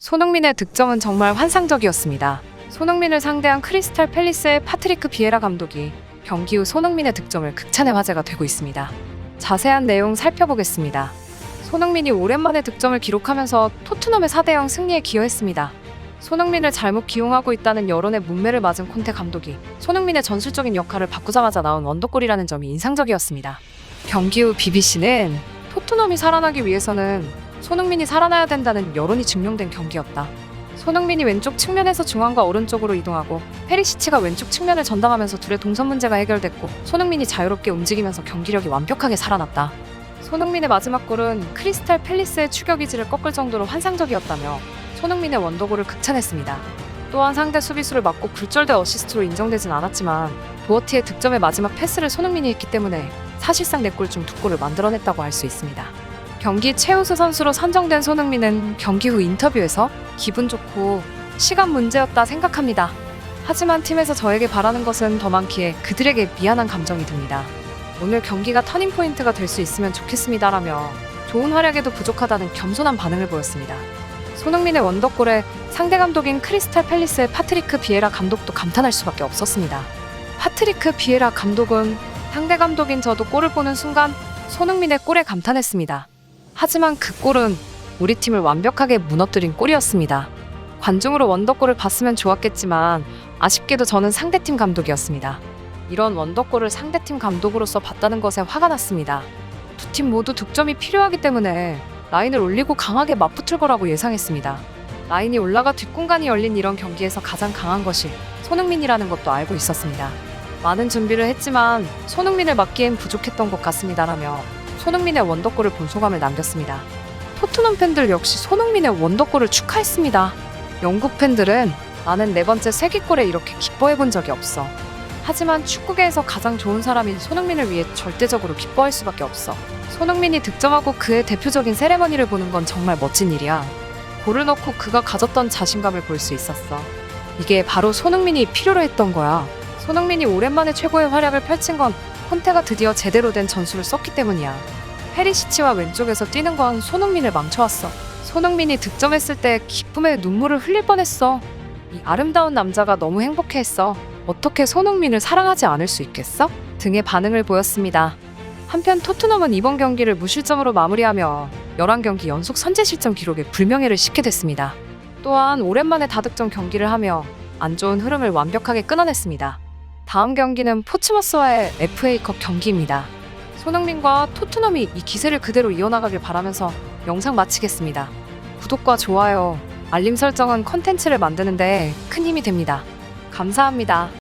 손흥민의 득점은 정말 환상적이었습니다. 손흥민을 상대한 크리스탈 팰리스의 파트리크 비에라 감독이 경기 후 손흥민의 득점을 극찬의 화제가 되고 있습니다. 자세한 내용 살펴보겠습니다. 손흥민이 오랜만에 득점을 기록하면서 토트넘의 4대0 승리에 기여했습니다. 손흥민을 잘못 기용하고 있다는 여론의 문매를 맞은 콘테 감독이 손흥민의 전술적인 역할을 바꾸자마자 나온 원더골이라는 점이 인상적이었습니다. 경기 후 BBC는 토트넘이 살아나기 위해서는 손흥민이 살아나야 된다는 여론이 증명된 경기였다. 손흥민이 왼쪽 측면에서 중앙과 오른쪽으로 이동하고 페리시치가 왼쪽 측면을 전담하면서 둘의 동선 문제가 해결됐고 손흥민이 자유롭게 움직이면서 경기력이 완벽하게 살아났다. 손흥민의 마지막 골은 크리스탈 팰리스의 추격 이지를 꺾을 정도로 환상적이었다며 손흥민의 원더골을 극찬했습니다. 또한 상대 수비수를 맞고 굴절대 어시스트로 인정되진 않았지만 도어티의 득점의 마지막 패스를 손흥민이 했기 때문에 사실상 네골중 두 골을 만들어냈다고 할 수 있습니다. 경기 최우수 선수로 선정된 손흥민은 경기 후 인터뷰에서 기분 좋고 시간 문제였다 생각합니다. 하지만 팀에서 저에게 바라는 것은 더 많기에 그들에게 미안한 감정이 듭니다. 오늘 경기가 터닝 포인트가 될 수 있으면 좋겠습니다라며 좋은 활약에도 부족하다는 겸손한 반응을 보였습니다. 손흥민의 원더골에 상대 감독인 크리스탈 팰리스의 파트리크 비에라 감독도 감탄할 수밖에 없었습니다. 파트리크 비에라 감독은 상대 감독인 저도 골을 보는 순간 손흥민의 골에 감탄했습니다. 하지만 그 골은 우리 팀을 완벽하게 무너뜨린 골이었습니다. 관중으로 원더골을 봤으면 좋았겠지만 아쉽게도 저는 상대팀 감독이었습니다. 이런 원더골을 상대팀 감독으로서 봤다는 것에 화가 났습니다. 두 팀 모두 득점이 필요하기 때문에 라인을 올리고 강하게 맞붙을 거라고 예상했습니다. 라인이 올라가 뒷공간이 열린 이런 경기에서 가장 강한 것이 손흥민이라는 것도 알고 있었습니다. 많은 준비를 했지만 손흥민을 막기엔 부족했던 것 같습니다라며 손흥민의 원더골을 본 소감을 남겼습니다. 토트넘 팬들 역시 손흥민의 원더골을 축하했습니다. 영국 팬들은 나는 네 번째 세기골에 이렇게 기뻐해 본 적이 없어. 하지만 축구계에서 가장 좋은 사람인 손흥민을 위해 절대적으로 기뻐할 수밖에 없어. 손흥민이 득점하고 그의 대표적인 세레머니를 보는 건 정말 멋진 일이야. 골을 넣고 그가 가졌던 자신감을 볼 수 있었어. 이게 바로 손흥민이 필요로 했던 거야. 손흥민이 오랜만에 최고의 활약을 펼친 건 콘테가 드디어 제대로 된 전술을 썼기 때문이야. 페리시치와 왼쪽에서 뛰는 건 손흥민을 망쳐왔어. 손흥민이 득점했을 때 기쁨에 눈물을 흘릴 뻔했어. 이 아름다운 남자가 너무 행복해했어. 어떻게 손흥민을 사랑하지 않을 수 있겠어? 등의 반응을 보였습니다. 한편 토트넘은 이번 경기를 무실점으로 마무리하며 11경기 연속 선제 실점 기록에 불명예를 싣게 됐습니다. 또한 오랜만에 다득점 경기를 하며 안 좋은 흐름을 완벽하게 끊어냈습니다. 다음 경기는 포츠머스와의 FA컵 경기입니다. 손흥민과 토트넘이 이 기세를 그대로 이어나가길 바라면서 영상 마치겠습니다. 구독과 좋아요, 알림 설정은 컨텐츠를 만드는데 큰 힘이 됩니다. 감사합니다.